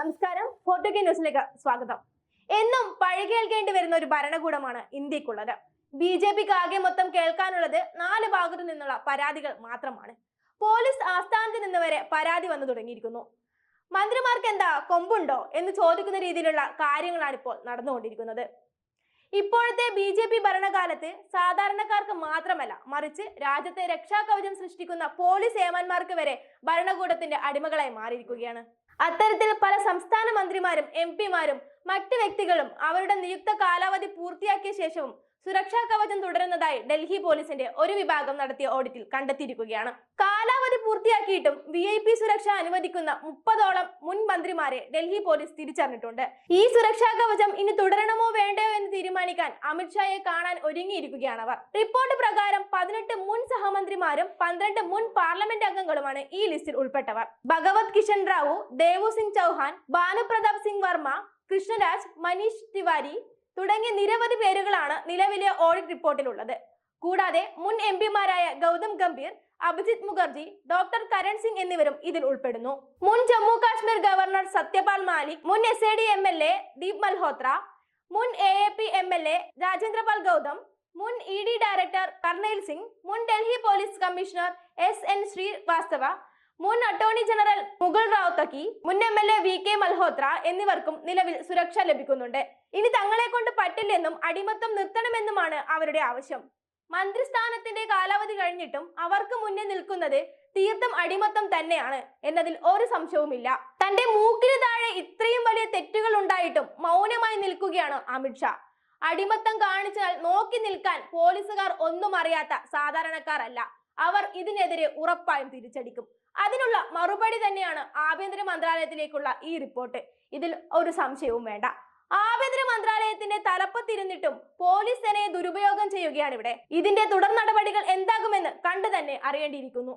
നമസ്കാരം. ഫോർട്ടു ന്യൂസിലേക്ക് സ്വാഗതം. എന്നും പഴകേൽക്കേണ്ടി വരുന്ന ഒരു ഭരണകൂടമാണ് ഇന്ത്യക്കുള്ളത്. ബി ജെ പിക്ക് ആകെ മൊത്തം കേൾക്കാനുള്ളത് നാല് ഭാഗത്തു നിന്നുള്ള പരാതികൾ മാത്രമാണ്. പോലീസ് ആസ്ഥാനത്ത് നിന്ന് വരെ പരാതി വന്നു തുടങ്ങിയിരിക്കുന്നു. മന്ത്രിമാർക്ക് എന്താ കൊമ്പുണ്ടോ എന്ന് ചോദിക്കുന്ന രീതിയിലുള്ള കാര്യങ്ങളാണ് ഇപ്പോൾ നടന്നുകൊണ്ടിരിക്കുന്നത്. ഇപ്പോഴത്തെ ബി ജെ പി ഭരണകാലത്ത് സാധാരണക്കാർക്ക് മാത്രമല്ല മറിച്ച് രാജ്യത്തെ രക്ഷാകവചം സൃഷ്ടിക്കുന്ന പോലീസ് ഏമാന്മാർക്ക് വരെ ഭരണകൂടത്തിന്റെ അടിമകളായി മാറിയിരിക്കുകയാണ്. അത്തരത്തിൽ പല സംസ്ഥാന മന്ത്രിമാരും എം പിമാരും മറ്റ് വ്യക്തികളും അവരുടെ നിയുക്ത കാലാവധി പൂർത്തിയാക്കിയ ശേഷവും സുരക്ഷാ കവചം തുടരുന്നതായി ഡൽഹി പോലീസിന്റെ ഒരു വിഭാഗം നടത്തിയ ഓഡിറ്റിൽ കണ്ടെത്തിയിരിക്കുകയാണ്. കാലാവധി പൂർത്തിയാക്കിയിട്ടും വി ഐ പി സുരക്ഷ അനുവദിക്കുന്ന മുപ്പതോളം മുൻ മന്ത്രിമാരെ ഡൽഹി പോലീസ് തിരിച്ചറിഞ്ഞിട്ടുണ്ട്. ഈ സുരക്ഷാ കവചം ഇനി തുടരണമോ വേണ്ടയോ എന്ന് തീരുമാനിക്കാൻ അമിത്ഷായെ കാണാൻ ഒരുങ്ങിയിരിക്കുകയാണ് അവർ. റിപ്പോർട്ട് പ്രകാരം പതിനെട്ട് മുൻ സഹമന്ത്രിമാരും പന്ത്രണ്ട് മുൻ പാർലമെന്റ് അംഗങ്ങളുമാണ് ഈ ലിസ്റ്റിൽ ഉൾപ്പെട്ടവർ. ഭഗവത് കിഷൻ റാവു ദേവു സിംഗ് ചൗഹാൻ ഭാനുപ്രതാപ് സിംഗ് വർമ്മ കൃഷ്ണരാജ് മനീഷ് തിവാരി തുടങ്ങിയ നിരവധി പേരുകളാണ് നിലവിലെ ഓഡിറ്റ് റിപ്പോർട്ടിലുള്ളത്. കൂടാതെ മുൻ എം പിമാരായ ഗൗതം ഗംഭീർ അഭിജിത് മുഖർജി ഡോക്ടർ കരൺ സിംഗ് എന്നിവരും ഇതിൽ ഉൾപ്പെടുന്നു. മുൻ ജമ്മു കാശ്മീർ ഗവർണർ സത്യപാൽ മാലിക് മുൻ S A D M L A Deep Malhotra മുൻ A A P M L A Rajendrapal Gautam മുൻ E D director Karnail Singh മുൻ Delhi police commissioner S N Srivastava മുൻ അറ്റോർണി ജനറൽ മുഗൾ റാവുത്തക്കി മുൻ M L A V K Malhotra എന്നിവർക്കും നിലവിൽ സുരക്ഷ ലഭിക്കുന്നുണ്ട്. ഇനി തങ്ങളെ കൊണ്ട് പറ്റില്ലെന്നും അടിമത്തം നിർത്തണമെന്നുമാണ് അവരുടെ ആവശ്യം. മന്ത്രിസ്ഥാനത്തിന്റെ കാലാവധി കഴിഞ്ഞിട്ടും അവർക്ക് മുന്നേ നിൽക്കുന്നത് തീർത്ഥം അടിമത്തം തന്നെയാണ് എന്നതിൽ ഒരു സംശയവുമില്ല. തന്റെ മൂക്കിന് താഴെ ഇത്രയും വലിയ തെറ്റുകൾ ഉണ്ടായിട്ടും മൗനമായി നിൽക്കുകയാണ് അമിത്ഷാ അടിമത്തം കാണിച്ചാൽ നോക്കി നിൽക്കാൻ പോലീസുകാർ ഒന്നും അറിയാത്ത സാധാരണക്കാരല്ല. അവർ ഇതിനെതിരെ ഉറപ്പായും തിരിച്ചടിക്കും. അതിനുള്ള മറുപടി തന്നെയാണ് ആഭ്യന്തര മന്ത്രാലയത്തിലേക്കുള്ള ഈ റിപ്പോർട്ട്. ഇതിൽ ഒരു സംശയവും വേണ്ട. ആഭ്യന്തര മന്ത്രാലയത്തിന്റെ തലപ്പത്തിരുന്നിട്ടും പോലീസ് സേനയെ ദുരുപയോഗം ചെയ്യുകയാണ് ഇവിടെ. ഇതിന്റെ തുടർ നടപടികൾ എന്താകുമെന്ന് കണ്ടു തന്നെ അറിയേണ്ടിയിരിക്കുന്നു.